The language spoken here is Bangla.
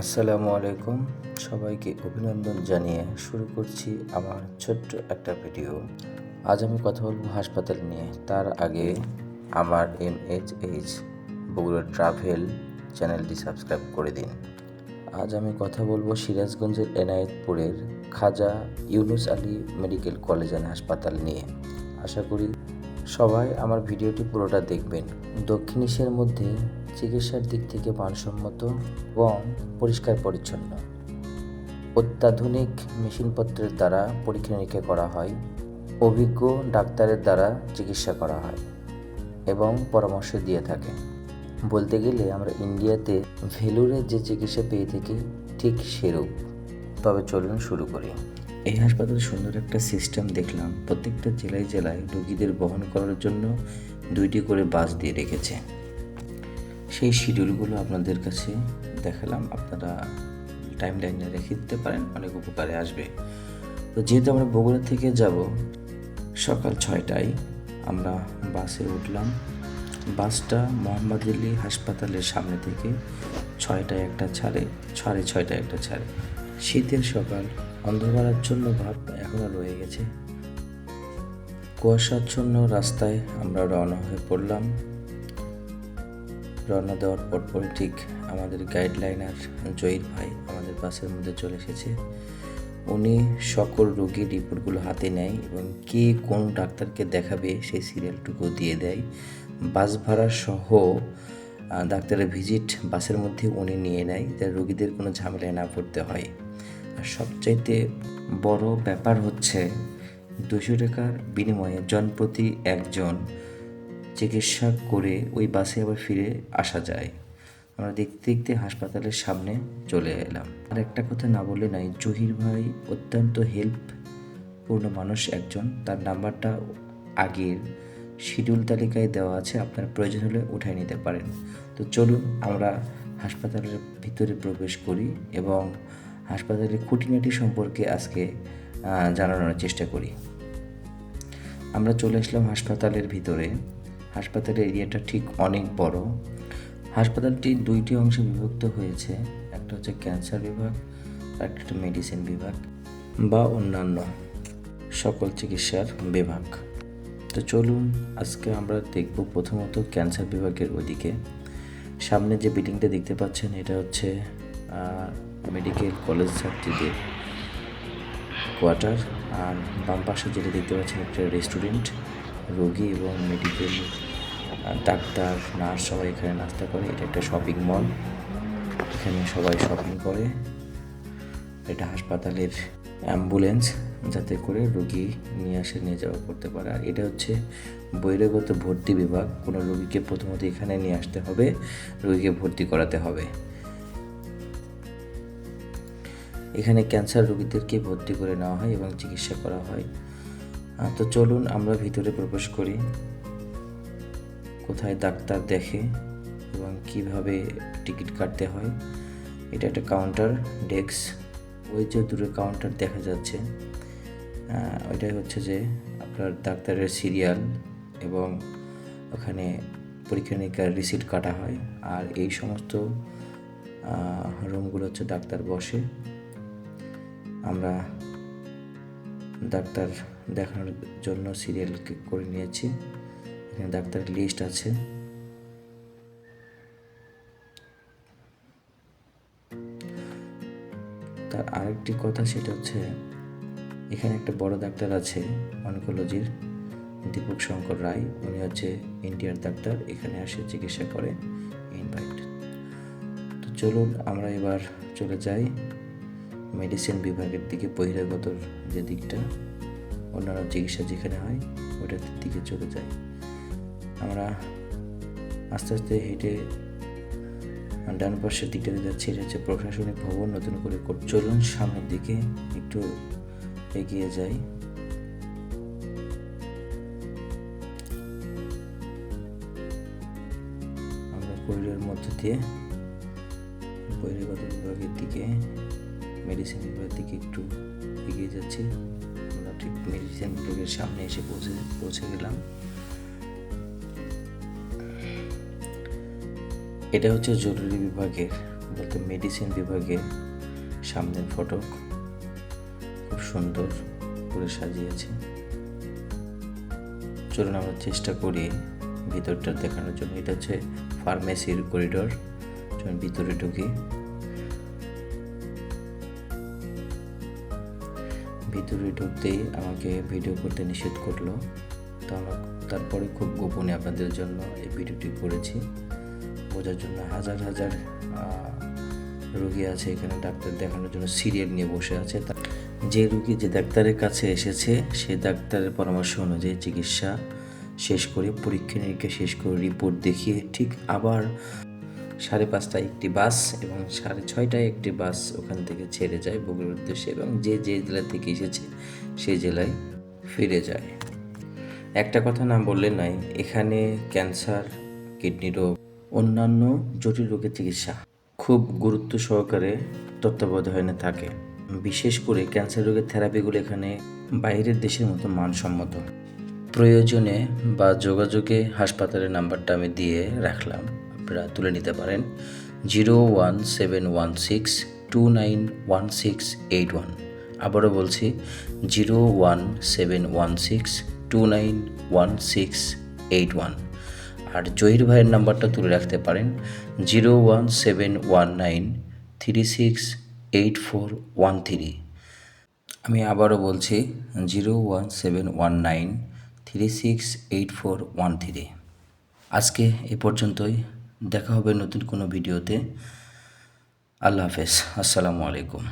আসসালামু আলাইকুম। সবাইকে অভিনন্দন জানিয়ে শুরু করছি আমার ছোট্ট একটা ভিডিও। আজ আমি কথা বলব হাসপাতাল নিয়ে। তার আগে আমার M H H Bogura travel চ্যানেলটি সাবস্ক্রাইব করে দিন। আজ আমি কথা বলব সিরাজগঞ্জের এনায়েতপুরের Khaja Yunus Ali Medical College and হাসপাতাল নিয়ে। আশা করি সবাই আমার ভিডিওটি পুরোটা দেখবেন। দক্ষিণ এশিয়ার মধ্যে চিকিৎসার দিক থেকে মানসম্মত এবং পরিষ্কার পরিচ্ছন্ন। অত্যাধুনিক মেশিনপত্রের দ্বারা পরীক্ষা নিরীক্ষা করা হয়। অভিজ্ঞ ডাক্তারের দ্বারা চিকিৎসা করা হয় এবং পরামর্শ দিয়ে থাকে বলতে গেলে আমরা ইন্ডিয়াতে ভেলুরের যে চিকিৎসা পেয়ে থাকি ঠিক সেরূপ। তবে চলুন শুরু করি। এই হাসপাতালে সুন্দর একটা সিস্টেম দেখলাম। প্রত্যেকটা জেলায় জেলায় রোগীদের বহন করার জন্য দুইটি করে বাস দিয়ে রেখেছে। সেই শিডিউলগুলো আপনাদের কাছে দেখালাম। আপনারা টাইম লাইনে রেখে দিতে পারেন, অনেক উপকারে আসবে। তো যেহেতু আমরা বগুড়া থেকে যাব, সকাল ছয়টায় আমরা বাসে উঠলাম। বাসটা মোহাম্মদ হাসপাতালের সামনে থেকে ছয়টায় একটা ছাড়ে, সাড়ে ছয়টায় একটা ছাড়ে। শীতের সকাল অন্ধকারাচ্ছন্ন ভাব এখনও রয়ে গেছে। কুয়াশাচ্ছন্ন রাস্তায় আমরা রওনা হয়ে পড়লাম। রওনা দেওয়ার পরপরই ঠিক আমাদের গাইডলাইনার জয়ীর ভাই আমাদের বাসের মধ্যে চলে এসেছে। উনি সকল রোগীর রিপোর্টগুলো হাতে নেয় এবং কে কোন ডাক্তারকে দেখাবে সেই সিরিয়ালটুকু দিয়ে দেয়। বাস ভাড়া সহ ডাক্তারের ভিজিট বাসের মধ্যে উনি নিয়ে নেয়। যাতে রোগীদের কোনো ঝামেলায় না পড়তে হয়। আর সবচাইতে বড় ব্যাপার হচ্ছে দুশো টাকার বিনিময়ে জনপ্রতি একজন চিকিৎসা করে ওই বাসে আবার ফিরে আসা যায়। আমরা দেখতে দেখতে হাসপাতালের সামনে চলে এলাম। আর একটা কথা না বললে নাই, জহির ভাই অত্যন্ত হেল্পপূর্ণ মানুষ একজন। তার নাম্বারটা আগের শিডিউল তালিকায় দেওয়া আছে, আপনার প্রয়োজন হলে উঠাই নিতে পারেন। তো চলুন আমরা হাসপাতালের ভিতরে প্রবেশ করি এবং হাসপাতালের খুঁটিনাটি সম্পর্কে আজকে জানানোর চেষ্টা করি। আমরা চলে আসলাম হাসপাতালের ভিতরে। হাসপাতালের এরিয়াটা ঠিক অনেক বড়। হাসপাতালটি দুইটি অংশে বিভক্ত হয়েছে। একটা হচ্ছে ক্যান্সার বিভাগ একটা মেডিসিন বিভাগ বা অন্যান্য সকল চিকিৎসার বিভাগ। তো চলুন, আজকে আমরা দেখব প্রথমত ক্যান্সার বিভাগের ওদিকে। সামনে যে বিল্ডিংটা দেখতে পাচ্ছেন, এটা হচ্ছে মেডিকেল কলেজ ছাত্রীদের কোয়ার্টার আর বাম পাশে যেটা দেখতে পাচ্ছেন একটা রেস্টুরেন্ট রোগী এবং মেডিকেল ডাক্তার নার্স সবাই এখানে নাস্তা করে। এটা একটা শপিং মল এখানে সবাই শপিং করে। এটা হাসপাতালের অ্যাম্বুলেন্স যাতে করে রোগী নিয়ে আসে, নিয়ে যাওয়া করতে পারে। আর এটা হচ্ছে বহিরাগত ভর্তি বিভাগ। কোনো রোগীকে প্রথমত এখানে নিয়ে আসতে হবে, রোগীকে ভর্তি করাতে হবে। এখানে ক্যান্সার রোগীদেরকে ভর্তি করে নেওয়া হয় এবং চিকিৎসা করা হয়। তো চলুন আমরা ভিতরে প্রবেশ করি। কোথায় ডাক্তার দেখে এবং কীভাবে টিকিট কাটতে হয়। এটা একটা কাউন্টার, ডেস্ক। ওই যে দূরে কাউন্টার দেখা যাচ্ছে। ওইটাই হচ্ছে যে আপনার ডাক্তারের সিরিয়াল এবং ওখানে পরীক্ষা নিরীক্ষার রিসিট কাটা হয়। আর এই সমস্ত রুমগুলো হচ্ছে ডাক্তার বসে। আমরা ডাক্তার দেখানোর জন্য সিরিয়াল করে নিয়েছি। এখানে ডাক্তারের লিস্ট আছে। তার আরেকটি কথা সেটা হচ্ছে, এখানে একটা বড় ডাক্তার আছে, অনকোলজির, দীপক শঙ্কর রায়। উনি হচ্ছে ইন্ডিয়ার ডাক্তার, এখানে আসে, চিকিৎসা করে ইনভাইট তো চলুন আমরা এবার চলে যাই। মেডিসিন বিভাগের দিকে বহিরাগত যে দিকটা, অন্যান্য চিকিৎসা যেখানে হয়, ওটার দিকে চলে যায়। আমরা আস্তে আস্তে হেঁটে ডান পাশের দিকটাতে যাচ্ছি। এটা হচ্ছে প্রশাসনিক ভবন, নতুন করে কর- চলুন। সামনের দিকে একটু এগিয়ে যাই। আমরা করিডোর মধ্যে দিয়ে বহিরাগত বিভাগের দিকে মেডিসিন বিভাগের দিকে একটু এগিয়ে যাচ্ছি। আমরা ঠিক মেডিসিন বিভাগের সামনে এসে পৌঁছে পৌঁছে গেলাম। এটা হচ্ছে জরুরি বিভাগের, বলতে মেডিসিন বিভাগের সামনের ফটক খুব সুন্দর করে সাজিয়েছে। চলুন আমরা চেষ্টা করি ভিতরটা দেখানোর জন্য। এটা হচ্ছে ফার্মেসির করিডোর ভিতরে ঢুকি। ভিতরে ঢুকতেই আমাকে ভিডিও করতে নিষেধ করল। তো আমার তারপরে খুব গোপনে আপনাদের জন্য এই ভিডিওটি করেছি। বোঝার জন্য হাজার হাজার রোগী আছে এখানে ডাক্তার দেখানোর জন্য সিরিয়াল নিয়ে বসে আছে। যে রুগী যে ডাক্তারের কাছে এসেছে, সে ডাক্তারের পরামর্শ অনুযায়ী চিকিৎসা শেষ করে পরীক্ষা নিরীক্ষা শেষ করে রিপোর্ট দেখিয়ে ঠিক আবার সাড়ে পাঁচটায় একটি বাস এবং সাড়ে ছয়টায় একটি বাস ওখান থেকে ছেড়ে যায় বগুড়ার উদ্দেশ্যে এবং যে যে জেলা থেকে এসেছে সেই জেলায় ফিরে যায়। একটা কথা না বললে নাই এখানে ক্যান্সার, কিডনি রোগ, অন্যান্য জটিল রোগের চিকিৎসা খুব গুরুত্ব সহকারে তত্ত্বাবধানে থাকে। বিশেষ করে ক্যান্সার রোগের থেরাপিগুলো এখানে বাইরের দেশের মতো মানসম্মত। প্রয়োজনে বা যোগাযোগে হাসপাতালের নাম্বারটা আমি দিয়ে রাখলাম। আপনারা তুলে নিতে পারেন zero one seven one six two nine one six eight one. আবারও বলছি, zero one seven one six two nine one six eight one. আর জহির ভাইয়ের নাম্বারটা তুলে রাখতে পারেন zero one seven one nine three six eight four one three. আমি আবারও বলছি, zero one seven one nine three six eight four one three. আজকে এ পর্যন্তই। দেখা হবে নতুন কোনো ভিডিওতে। আল্লাহ হাফেজ। আসসালামু আলাইকুম।